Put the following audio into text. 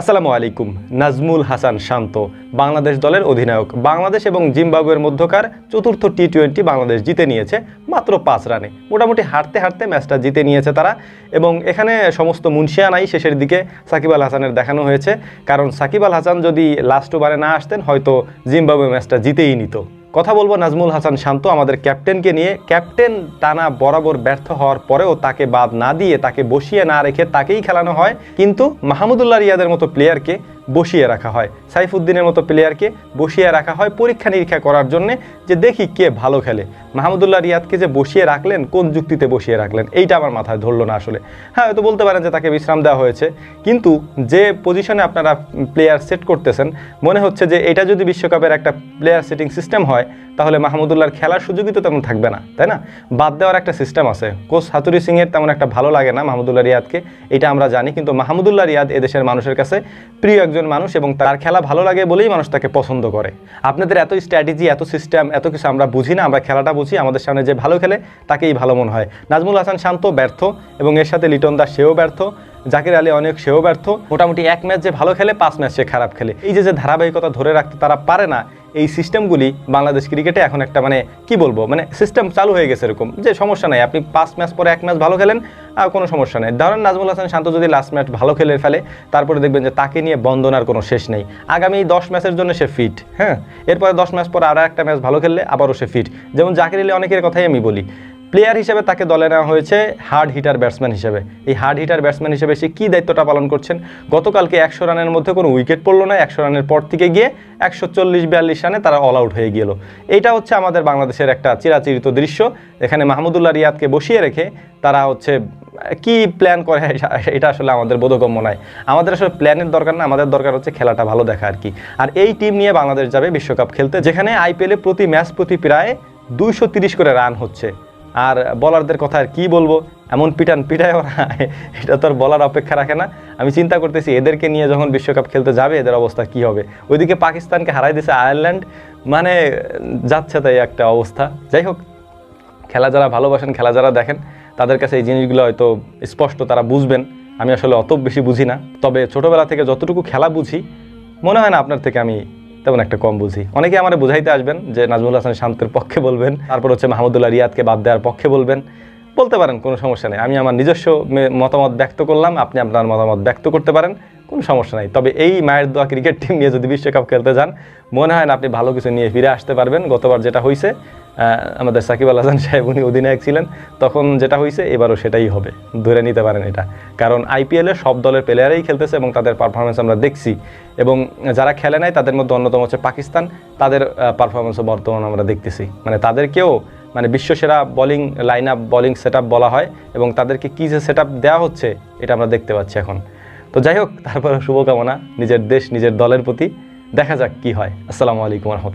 আসসালামু আলাইকুম। নাজমুল হাসান শান্ত, বাংলাদেশ দলের অধিনায়ক। বাংলাদেশ এবং জিম্বাবুয়ের মধ্যকার চতুর্থ টি টোয়েন্টি বাংলাদেশ জিতে নিয়েছে মাত্র পাঁচ রানে। মোটামুটি হারতে হারতে ম্যাচটা জিতে নিয়েছে তারা। এবং এখানে সমস্ত মুন্সিয়ানাই শেষের দিকে সাকিব আল হাসানের দেখানো হয়েছে। কারণ সাকিব আল হাসান যদি লাস্ট ওভারে না আসতেন, হয়তো জিম্বাবুয়ে ম্যাচটা জিতেই নিত। কথা বলব নাজমুল হাসান শান্ত, আমাদের ক্যাপ্টেনকে নিয়ে। ক্যাপ্টেন টানা বরাবর ব্যর্থ হওয়ার পরেও তাকে বাদ না দিয়ে, তাকে বসিয়ে না রেখে তাকেই খেলানো হয়। কিন্তু মাহমুদুল্লাহ রিয়াদের মতো প্লেয়ারকে বসিয়ে রাখা হয়। সাইফুদ্দিনের মতো প্লেয়ারকে বসিয়ে রাখা হয় পরীক্ষা নিরীক্ষা করার জন্য যে দেখি কে ভালো খেলে। মাহমুদুল্লাহ রিয়াদকে যে বসিয়ে রাখলেন, কোন যুক্তিতে বসিয়ে রাখলেন, এইটা আমার মাথায় ধরলো না আসলে। হ্যাঁ হয়তো বলতে পারেন যে তাকে বিশ্রাম দেওয়া হয়েছে। কিন্তু যে পজিশনে আপনারা প্লেয়ার সেট করতেছেন, মনে হচ্ছে যে এটা যদি বিশ্বকাপের একটা প্লেয়ার সেটিং সিস্টেম হয়, তাহলে মাহমুদুল্লাহর খেলার সুযোগই তো তেমন থাকবে না, তাই না? বাদ দেওয়ার একটা সিস্টেম আছে। কোচ হাতুরি সিংয়ের তেমন একটা ভালো লাগে না মাহমুদুল্লাহ রিয়াদকে, এটা আমরা জানি। কিন্তু মাহমুদুল্লাহ রিয়াদ এদেশের মানুষের কাছে প্রিয় মানুষ এবং তার খেলা ভালো লাগে বলেই মানুষ তাকে পছন্দ করে। আপনাদের এত স্ট্র্যাটেজি এত সিস্টেম এত কিছু আমরা বুঝি না, আমরা খেলাটা বুঝি, আমাদের সামনে যে ভালো খেলে তাকেই ভালো মনে হয়। নাজমুল হাসান শান্ত, ব্যর্থ এবং এর সাথে লিটন দাস সেও ব্যর্থ। জাকির আলী অনেক, সেও ব্যর্থ। মোটামুটি এক ম্যাচ যে ভালো খেলে, পাঁচ ম্যাচ সে খারাপ খেলে। এই যে যে ধারাবাহিকতা ধরে রাখতে তারা পারে না, এই সিস্টেমগুলি বাংলাদেশ ক্রিকেটে এখন একটা মানে কি বলব? মানে সিস্টেম চালু হয়ে গেছে এরকম, যে সমস্যা নাই। আপনি পাঁচ ম্যাচ পরে এক ম্যাচ ভালো খেলেন, আর কোনো সমস্যা নেই। ধরেন নাজমুল হাসান শান্ত যদি লাস্ট ম্যাচ ভালো খেলে ফেলে, তারপরে দেখবেন যে তাকে নিয়ে বন্দনার কোনো শেষ নেই। আগামী দশ ম্যাচের জন্য সে ফিট হ্যাঁ? এরপরে দশ ম্যাচ পরে আরও একটা ম্যাচ ভালো খেললে আবারও সে ফিট যেমন জাকির আলী অনেকের কথাই আমি বলি প্লেয়ার হিসেবে তাকে দলে নেওয়া হয়েছে হার্ড হিটার ব্যাটসম্যান হিসেবে। এই হার্ড হিটার ব্যাটসম্যান হিসেবে সে কী দায়িত্বটা পালন করছেন? গতকালকে একশো রানের মধ্যে কোনো উইকেট পড়ল না, একশো রানের পর থেকে গিয়ে একশো চল্লিশ বিয়াল্লিশ রানে তারা অল আউট হয়ে গেল এইটা হচ্ছে আমাদের বাংলাদেশের একটা চিরাচিরিত দৃশ্য। এখানে মাহমুদুল্লাহ রিয়াদকে বসিয়ে রেখে তারা হচ্ছে, কি প্ল্যান করে এটা আসলে আমাদের বোধগম্য নয়। আমাদের আসলে প্ল্যানের দরকার না, আমাদের দরকার হচ্ছে খেলাটা ভালো দেখা আর কি। আর এই টিম নিয়ে বাংলাদেশ যাবে বিশ্বকাপ খেলতে, যেখানে আইপিএলে প্রতি ম্যাচ প্রতি প্রায় দুইশো করে রান হচ্ছে। আর বলারদের কথা আর কী বলব? এমন পিটান পিটায় ওরা, এটা তো আর বলার অপেক্ষা রাখে না। আমি চিন্তা করতেছি, এদেরকে নিয়ে যখন বিশ্বকাপ খেলতে যাবে, এদের অবস্থা কি হবে? ওইদিকে পাকিস্তানকে হারাই দিয়েছে আয়ারল্যান্ড মানে যাচ্ছে তাই একটা অবস্থা। যাই হোক, খেলা যারা ভালোবাসেন, খেলা যারা দেখেন, তাদের কাছে এই জিনিসগুলো হয়তো স্পষ্ট, তারা বুঝবেন। আমি আসলে অত বেশি বুঝি না। তবে ছোটোবেলা থেকে যতটুকু খেলা বুঝি, মনে হয় না আপনার থেকে আমি তেমন একটা কম বুঝি। অনেকে আমার বুঝাইতে আসবেন যে নাজমুল হাসান শান্তের পক্ষে বলবেন, তারপর হচ্ছে মাহমুদুল্লাহ রিয়াদকে বাদ দেওয়ার পক্ষে বলবেন। বলতে পারেন, কোনো সমস্যা নেই। আমি আমার নিজস্ব মতামত ব্যক্ত করলাম, আপনি আপনার মতামত ব্যক্ত করতে পারেন, কোনো সমস্যা নাই। তবে এই মায়ের দোয়া ক্রিকেট টিম নিয়ে যদি বিশ্বকাপ খেলতে যান, মনে হয় না আপনি ভালো কিছু নিয়ে ফিরে আসতে পারবেন। গতবার যেটা হয়েছে আমাদের সাকিব আল হাসান সাহেব, উনি অধিনায়ক ছিলেন। তখন যেটা হয়েছে এবারও সেটাই হবে। ধরে নিতে পারেন এটা। কারণ আইপিএলে সব দলের প্লেয়ারেই খেলতেছে এবং তাদের পারফরমেন্স আমরা দেখছি। এবং যারা খেলে নাই, তাদের মধ্যে অন্যতম হচ্ছে পাকিস্তান। তাদের পারফরমেন্সও বর্তমান আমরা দেখতেছি। মানে তাদেরকেও মানে বিশ্বসেরা bowling line up bowling set বলা হয় এবং তাদেরকে কী যে সেট দেওয়া হচ্ছে, এটা আমরা দেখতে পাচ্ছি এখন। তো যাই হোক তারপরে শুভকামনা। নিজের দেশ, নিজের দলের প্রতি। দেখা যাক কি হয়। আসসালামু আলাইকুম রহমতুল্লাহ।